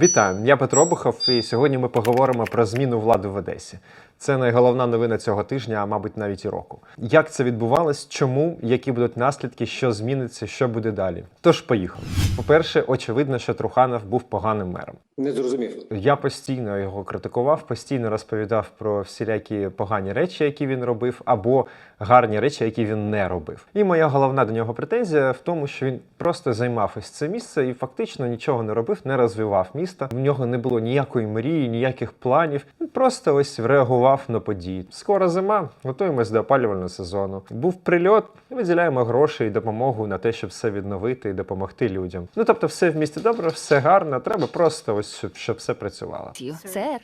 Вітаю, я Петро Бухов, і сьогодні ми поговоримо про зміну влади в Одесі. Це найголовна новина цього тижня, а мабуть, навіть і року. Як це відбувалось, чому, які будуть наслідки, що зміниться, що буде далі? Тож поїхали. По-перше, очевидно, що Труханов був поганим мером. Не зрозумів. Я постійно його критикував, постійно розповідав про всілякі погані речі, які він робив, або гарні речі, які він не робив. І моя головна до нього претензія в тому, що він просто займав ось це місце і фактично нічого не робив, не розвивав міста. В нього не було ніякої мрії, ніяких планів. Він просто ось реагував на події. Скоро зима, готуємось до опалювального сезону. Був прильот, виділяємо гроші і допомогу на те, щоб все відновити і допомогти людям. Ну тобто, все в місті добре, все гарно. Треба просто ось щоб, щоб все працювало. Сер.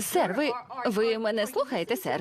Сер, ви, ви мене слухаєте, сер?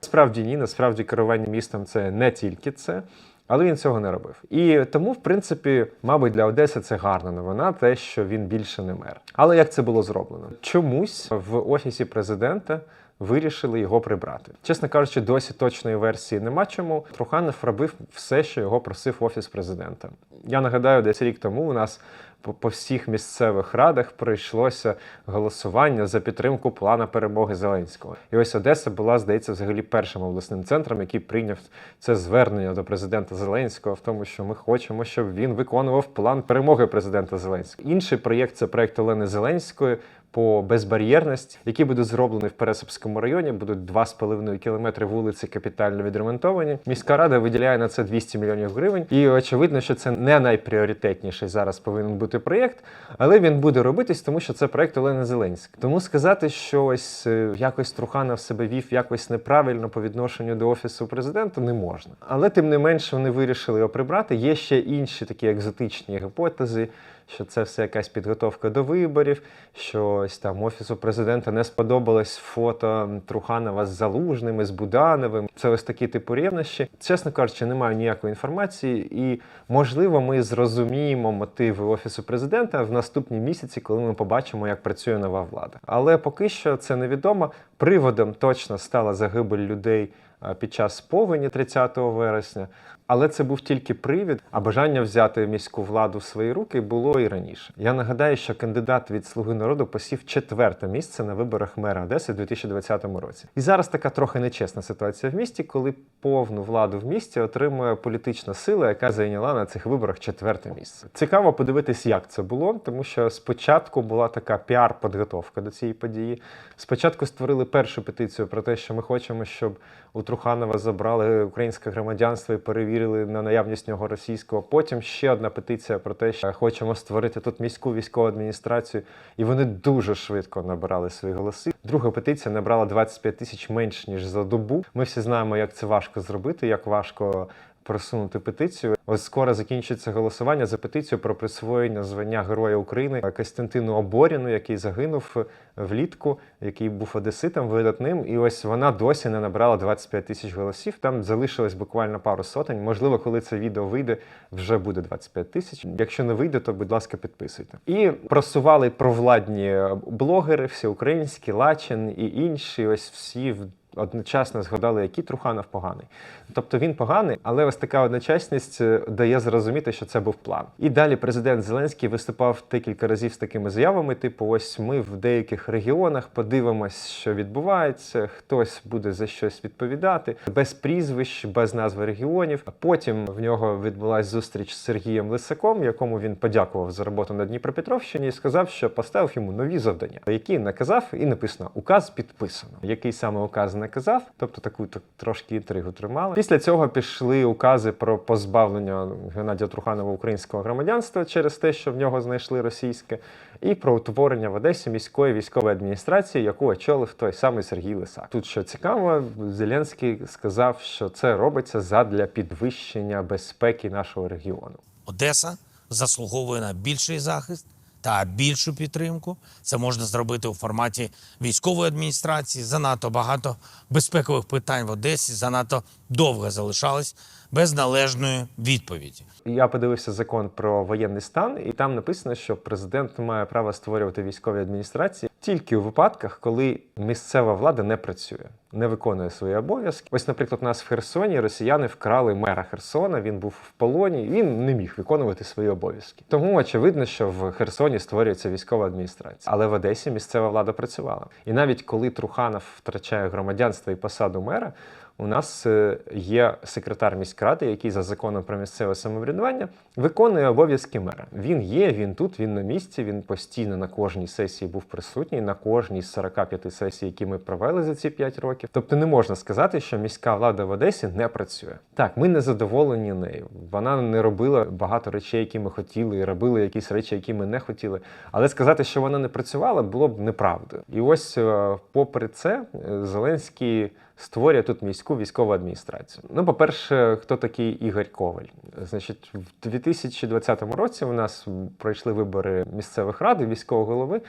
Справді ні, насправді керування містом це не тільки це. Але він цього не робив. І тому, в принципі, мабуть, для Одеси це гарна новина, те, що він більше не мер. Але як це було зроблено? Чомусь в офісі президента вирішили його прибрати. Чесно кажучи, досі точної версії нема чому. Труханов робив все, що його просив офіс президента. Я нагадаю, десь рік тому у нас по, всіх місцевих радах пройшлося голосування за підтримку плана перемоги Зеленського. І ось Одеса була, здається, взагалі першим обласним центром, який прийняв це звернення до президента Зеленського в тому, що ми хочемо, щоб він виконував план перемоги президента Зеленського. Інший проєкт це проєкт Олени Зеленської. По безбар'єрності, який буде зроблений в Пересипському районі, будуть 2,5 кілометри вулиці капітально відремонтовані. Міська рада виділяє на це 200 мільйонів гривень. І очевидно, що це не найпріоритетніший зараз повинен бути проєкт, але він буде робитись, тому що це проєкт Олени Зеленської. Тому сказати, що ось е, якось Труханов себе вів якось неправильно по відношенню до офісу президента, не можна. Але тим не менше вони вирішили його прибрати. Є ще інші такі екзотичні гіпотези. Що це все якась підготовка до виборів, що ось там офісу президента не сподобалось фото Труханова з Залужним, з Будановим. Це ось такі типу рівнощі. Чесно кажучи, не маю ніякої інформації, і можливо, ми зрозуміємо мотиви офісу президента в наступні місяці, коли ми побачимо, як працює нова влада. Але поки що це невідомо. Приводом точно стала загибель людей під час повені 30 вересня. Але це був тільки привід, а бажання взяти міську владу в свої руки було і раніше. Я нагадаю, що кандидат від Слуги народу посів четверте місце на виборах мера Одеси у 2020 році. І зараз така трохи нечесна ситуація в місті, коли повну владу в місті отримує політична сила, яка зайняла на цих виборах четверте місце. Цікаво подивитись, як це було, тому що спочатку була така піар-підготовка до цієї події. Спочатку створили першу петицію про те, що ми хочемо, щоб у Труханова забрали українське громадянство і перевірили на наявність нього російського. Потім ще одна петиція про те, що хочемо створити тут міську військову адміністрацію, і вони дуже швидко набирали свої голоси. Друга петиція набрала 25 тисяч менш ніж за добу. Ми всі знаємо, як це важко зробити, як важко. Просунути петицію. Ось скоро закінчиться голосування за петицію про присвоєння звання Героя України Костянтину Оборіну, який загинув влітку, який був одеситом видатним. І ось вона досі не набрала 25 тисяч голосів. Там залишилось буквально пару сотень. Можливо, коли це відео вийде, вже буде 25 тисяч. Якщо не вийде, то будь ласка, підписуйте. І просували провладні блогери, всі українські, Лачин і інші. Ось всі в одночасно згадали, який Труханов поганий. Тобто він поганий, але ось така одночасність е, дає зрозуміти, що це був план. І далі президент Зеленський виступав декілька разів з такими заявами: типу, ось ми в деяких регіонах подивимось, що відбувається, хтось буде за щось відповідати, без прізвищ, без назви регіонів. А потім в нього відбулася зустріч з Сергієм Лисаком, якому він подякував за роботу на Дніпропетровщині, і сказав, що поставив йому нові завдання, які наказав, і написано указ підписано. Який саме указ наказав, тобто таку так, трошки інтригу тримали. Після цього пішли укази про позбавлення Геннадія Труханова українського громадянства через те, що в нього знайшли російське, і про утворення в Одесі міської військової адміністрації, яку очолив той самий Сергій Лисак. Тут що цікаво, Зеленський сказав, що це робиться задля підвищення безпеки нашого регіону. Одеса заслуговує на більший захист та більшу підтримку. Це можна зробити у форматі військової адміністрації. Занадто багато безпекових питань в Одесі, занадто довго залишались без належної відповіді. Я подивився закон про воєнний стан, і там написано, що президент має право створювати військові адміністрації тільки у випадках, коли місцева влада не працює, не виконує свої обов'язки. Ось, наприклад, у нас в Херсоні росіяни вкрали мера Херсона. Він був в полоні, він не міг виконувати свої обов'язки. Тому очевидно, що в Херсоні створюється військова адміністрація. Але в Одесі місцева влада працювала. І навіть коли Труханов втрачає громадянство і посаду мера. У нас е, є секретар міськради, який за законом про місцеве самоврядування виконує обов'язки мера. Він є, він тут, він на місці. Він постійно на кожній сесії був присутній, на кожній з 45 сесій, які ми провели за ці 5 років. Тобто не можна сказати, що міська влада в Одесі не працює. Так, ми не задоволені нею. Вона не робила багато речей, які ми хотіли, і робила якісь речі, які ми не хотіли. Але сказати, що вона не працювала, було б неправдою. І ось, е, попри це, е, Зеленський створює тут міську військову адміністрацію. Ну, по-перше, хто такий Ігор Коваль? Значить, в 2020 році у нас пройшли вибори місцевих рад військового голови.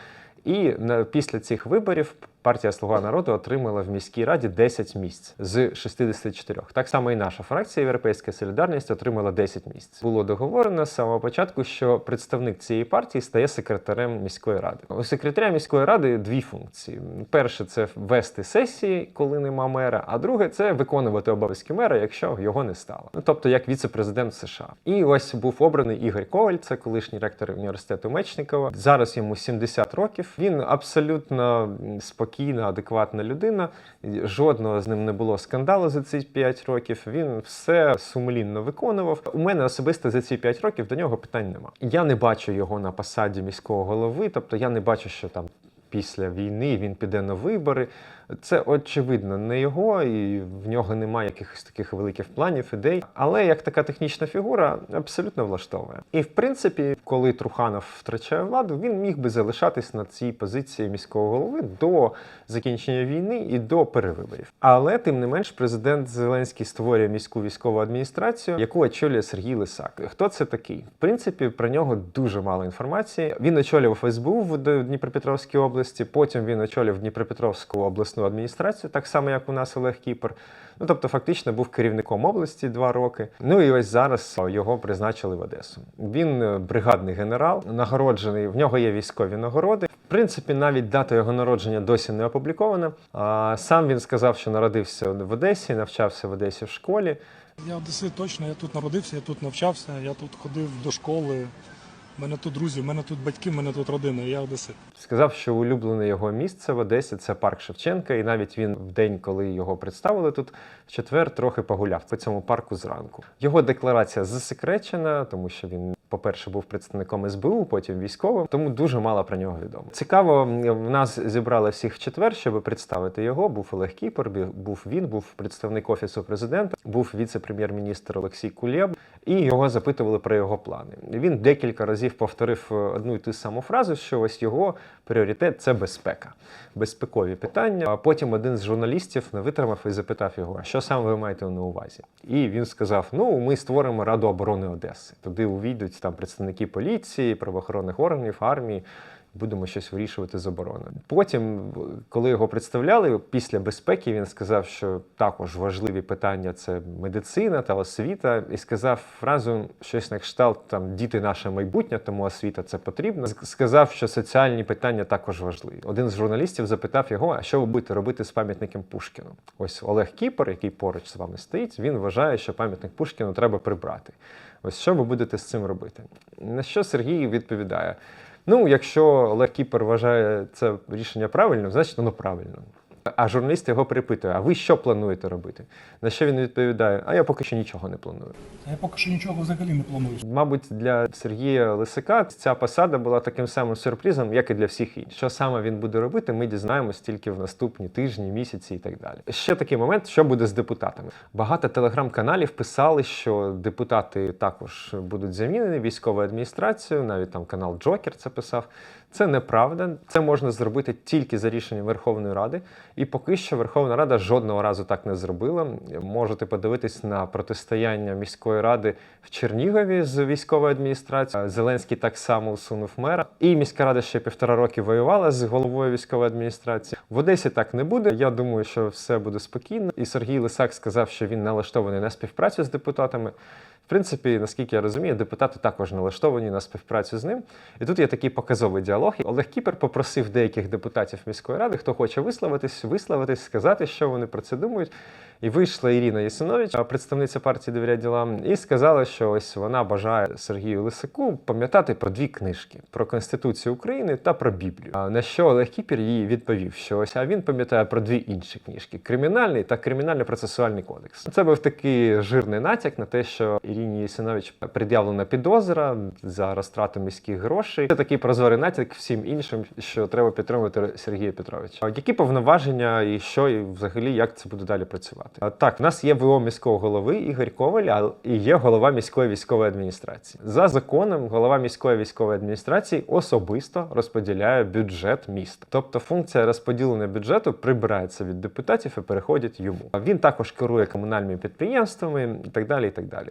І на, після цих виборів партія Слуга народу отримала в міській раді 10 місць з 64. Так само і наша фракція Європейська Солідарність отримала 10 місць. Було договорено з самого початку, що представник цієї партії стає секретарем міської ради. У секретаря міської ради дві функції: перше це вести сесії, коли нема мера, а друге це виконувати обов'язки мера, якщо його не стало. Ну тобто як віце-президент США. І ось був обраний Ігор Коваль, це колишній ректор університету Мечникова. Зараз йому 70 років. Він абсолютно спокійна, адекватна людина. Жодного з ним не було скандалу за ці 5 років. Він все сумлінно виконував. У мене особисто за ці 5 років до нього питань нема. Я не бачу його на посаді міського голови, тобто я не бачу, що там. Після війни він піде на вибори. Це очевидно не його, і в нього немає якихось таких великих планів, ідей. Але як така технічна фігура абсолютно влаштовує. І в принципі, коли Труханов втрачає владу, він міг би залишатись на цій позиції міського голови до закінчення війни і до перевиборів. Але тим не менш, президент Зеленський створює міську військову адміністрацію, яку очолює Сергій Лисак. Хто це такий? В принципі, про нього дуже мало інформації. Він очолював СБУ в Дніпропетровській області. Потім він очолював Дніпропетровську обласну адміністрацію, так само як у нас Олег Кіпер. Ну тобто, фактично був керівником області два роки. Ну і ось зараз його призначили в Одесу. Він е, бригадний генерал, нагороджений. В нього є військові нагороди. В принципі, навіть дата його народження досі не опублікована. А сам він сказав, що народився в Одесі, навчався в Одесі в школі. Я одесит точно, я тут народився, я тут навчався, я тут ходив до школи. Мене тут друзі, в мене тут батьки, в мене тут родина, я одесит. Сказав, що улюблене його місце в Одесі це парк Шевченка, і навіть він в день, коли його представили тут, в четвер трохи погуляв по цьому парку зранку. Його декларація засекречена, тому що він. По-перше, був представником СБУ, потім військовим, тому дуже мало про нього відомо. Цікаво, в нас зібрали всіх в четвер, щоб представити його. Був Олег Кіпер, був він, був представник офісу президента, був віце-прем'єр-міністр Олексій Кулєб, і його запитували про його плани. Він декілька разів повторив е, одну і ту саму фразу, що ось його пріоритет це безпека, безпекові питання. А потім один з журналістів не витримав і запитав його, що саме ви маєте на увазі? І він сказав: Ну, ми створимо Раду оборони Одеси. Туди увійдуть там представники поліції, правоохоронних органів, армії. Будемо щось вирішувати з обороною. Потім, коли його представляли, після безпеки він сказав, що також важливі питання це медицина та освіта, і сказав фразу щось на кшталт там діти наше майбутнє, тому освіта це потрібно. Сказав, що соціальні питання також важливі. Один з журналістів запитав його: а що ви будете робити з пам'ятником Пушкіну? Ось Олег Кіпер, який поруч з вами стоїть, він вважає, що пам'ятник Пушкіну треба прибрати. Ось що ви будете з цим робити? На що Сергій відповідає? Ну, якщо Олег Кіпер вважає це рішення правильним, значить воно правильно. А журналіст його перепитує: а ви що плануєте робити? На що він відповідає: А я поки що нічого не планую. Я поки що нічого взагалі не планую. Мабуть, для Сергія Лисика ця посада була таким самим сюрпризом, як і для всіх інших. Що саме він буде робити, ми дізнаємось тільки в наступні тижні, місяці і так далі. Ще такий момент, що буде з депутатами. Багато телеграм-каналів писали, що депутати також будуть замінені військовою адміністрацією. Навіть там канал Джокер це писав. Це неправда. Це можна зробити тільки за рішенням Верховної Ради. І поки що Верховна Рада жодного разу так не зробила. Можете подивитись на протистояння міської ради в Чернігові з військовою адміністрацією. Зеленський так само усунув мера. І міська рада ще півтора роки воювала з головою військової адміністрації. В Одесі так не буде. Я думаю, що все буде спокійно. І Сергій Лисак сказав, що він налаштований на співпрацю з депутатами. Принципі, наскільки я розумію, депутати також налаштовані на співпрацю з ним. І тут є такий показовий діалог. Олег Кіпер попросив деяких депутатів міської ради, хто хоче висловитись, висловитись, сказати, що вони про це думають. І вийшла Ірина Єсинович, представниця партії «Довіряй ділам, і сказала, що ось вона бажає Сергію Лисаку пам'ятати про дві книжки: про Конституцію України та про Біблію. На що Олег Кіпер їй відповів, що ось а він пам'ятає про дві інші книжки: кримінальний та кримінально-процесуальний кодекс. Це був такий жирний натяк на те, що Ірині Єсинович пред'явлена підозра за розтрату міських грошей. Це такий прозорий натяк всім іншим, що треба підтримувати Сергія Петровича. Які повноваження і що, і взагалі як це буде далі працювати? Так, в нас є ВО міського голови Ігор Коваль, і є голова міської військової адміністрації. За законом, голова міської військової адміністрації особисто розподіляє бюджет міста. Тобто функція розподілення бюджету прибирається від депутатів і переходить йому. Він також керує комунальними підприємствами і так далі. І так далі.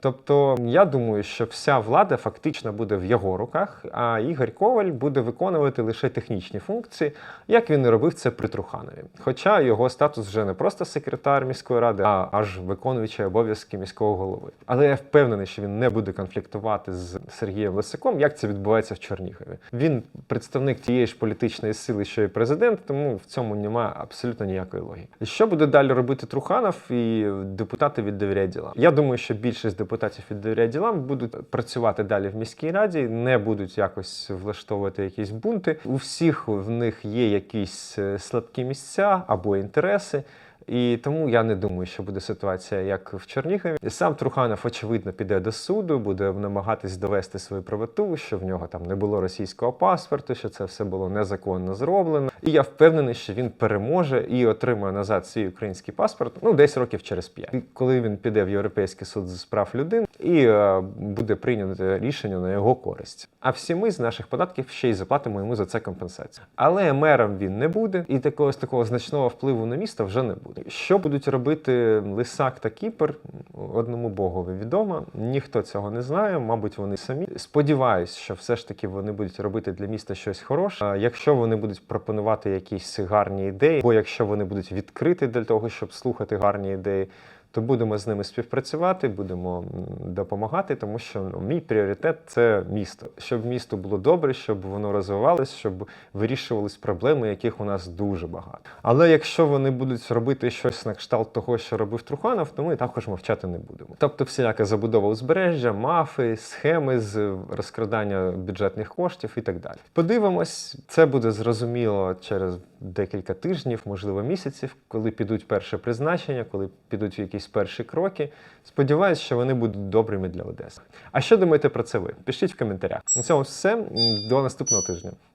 Тобто, я думаю, що вся влада фактично буде в його руках, а Ігор Коваль буде виконувати лише технічні функції, як він і робив це при Труханові. Хоча його статус вже не просто секретар міської ради, а аж виконуючий обов'язки міського голови. Але я впевнений, що він не буде конфліктувати з Сергієм Лисаком, як це відбувається в Чернігові. Він представник тієї ж політичної сили, що і президент, тому в цьому немає абсолютно ніякої логіки. Що буде далі робити Труханов і депутати від довіряй ділам? Я думаю, що більшість депутатів від довіряй ділам будуть працювати далі в міській раді, не будуть якось влаштовувати якісь бунти. У всіх в них є якісь е, слабкі місця або інтереси. І тому я не думаю, що буде ситуація як в Чернігові. Сам Труханов, очевидно, піде до суду, буде намагатись довести свою правоту, що в нього там не було російського паспорту, що це все було незаконно зроблено. І я впевнений, що він переможе і отримає назад свій український паспорт ну десь років через п'ять. Коли він піде в Європейський суд з прав людини і е, буде прийнято рішення на його користь. А всі ми з наших податків ще й заплатимо йому за це компенсацію. Але мером він не буде, і такого такого значного впливу на місто вже не буде. Що будуть робити Лисак та Кіпер? Одному богові відомо. Ніхто цього не знає. Мабуть, вони самі. Сподіваюсь, що все ж таки вони будуть робити для міста щось хороше. Якщо вони будуть пропонувати якісь гарні ідеї, або якщо вони будуть відкриті для того, щоб слухати гарні ідеї. То будемо з ними співпрацювати, будемо допомагати, тому що ну, мій пріоритет це місто. Щоб місто було добре, щоб воно розвивалось, щоб вирішувались проблеми, яких у нас дуже багато. Але якщо вони будуть робити щось на кшталт того, що робив Труханов, то ми також мовчати не будемо. Тобто, всіляка забудова узбережжя, мафи, схеми з розкрадання бюджетних коштів і так далі. Подивимось, це буде зрозуміло через декілька тижнів, можливо, місяців, коли підуть перші призначення, коли підуть якісь перші кроки. Сподіваюсь, що вони будуть добрими для Одеси. А що думаєте про це ви? Пишіть в коментарях. На цьому все. До наступного тижня.